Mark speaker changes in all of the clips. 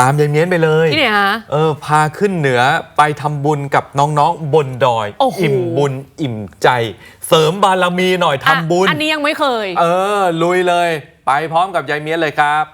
Speaker 1: ตามยายเมียนไปเลย
Speaker 2: ที่ไหนฮะ
Speaker 1: เออพาขึ้นเหนือไปทำบุญกับน้องๆบนดอย
Speaker 2: โอ้โห
Speaker 1: อิ่มบุญอิ่มใจ เสริมบารมีหน่อยทำบุญ
Speaker 2: อะอันนี้ยังไม่เคย
Speaker 1: เออ ลุยเลย ไปพร้อมกับยายเมียนเลยครับ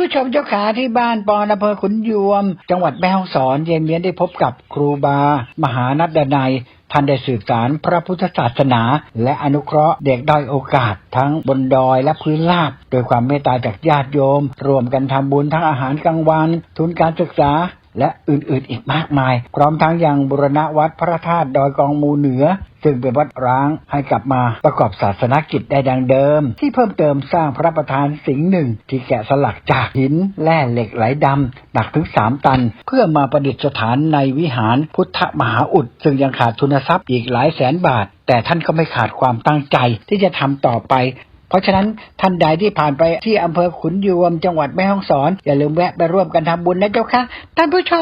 Speaker 3: ผู้ชมเจ้าขาที่บ้านปอนอำเภอขุนยวม จังหวัดแม่ฮ่องสอนเย็นเมียนได้พบกับครูบา มหานัดดนัยท่านได้สื่อสารพระพุทธศาสนา และอนุเคราะห์เด็กด้อยโอกาส ทั้งบนดอยและพื้นราบโดยความเมตตาจากญาติโยม รวมกันทำบุญทั้งอาหารกลางวัน ทุนการศึกษาและอื่นๆอีกมากมาย พร้อมทั้งยังบุรณะวัดพระธาตุดอยกองมูเหนือ ซึ่งเป็นวัดร้างให้กลับมาประกอบศาสนกิจได้ดังเดิม ที่เพิ่มเติมสร้างพระประธานสิงห์หนึ่ง ที่แกะสลักจากหินแร่เหล็กไหลดำหนักถึงสามตัน เพื่อมาประดิษฐานในวิหารพุทธมหาอุด ซึ่งยังขาดทุนทรัพย์อีกหลายแสนบาท แต่ท่านก็ไม่ขาดความตั้งใจที่จะทำต่อไป เพราะฉะนั้นท่านใดที่ผ่านไปที่อำเภอขุนยวมจังหวัดแม่ฮ่องสอน อย่าลืมแวะไปร่วมกันทำบุญนะเจ้าค่ะท่านผู้ช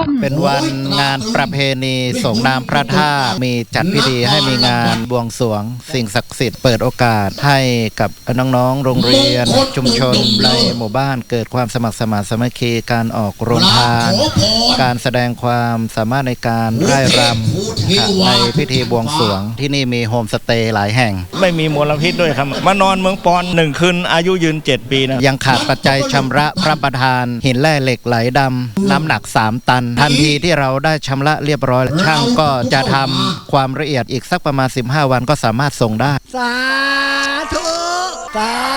Speaker 3: ม
Speaker 4: เป็นวันงานประเพณีส่งน้ำพระธาตุมีจัดพิธีให้มีงานบวงสรวง สิ่งศักดิ์สิทธิ์เปิดโอกาสให้กับน้องๆ โรงเรียน ชุมชนในหมู่บ้านเกิดความสมัครสมานสามัคคีการออกโรงทาน การแสดงความสามารถในการไร่รำในพิธีบวงสรวงที่นี่มีโฮมสเตย์หลายแห่ง
Speaker 5: ไม่มีมลพิษด้วยครับมานอนเมืองปอนหนึ่งคืนอายุยืน 7 ปีนะ
Speaker 4: ยังขาดปัจจัยชำระพระประธาน หินแร่เหล็กไหลดำน้ำหนัก 3 ตัน ทันทีที่เราได้ชำระเรียบร้อย ช่างก็จะทำความละเอียดอีกสักประมาณ 15 วันก็สามารถส่งได้
Speaker 6: สาธุสา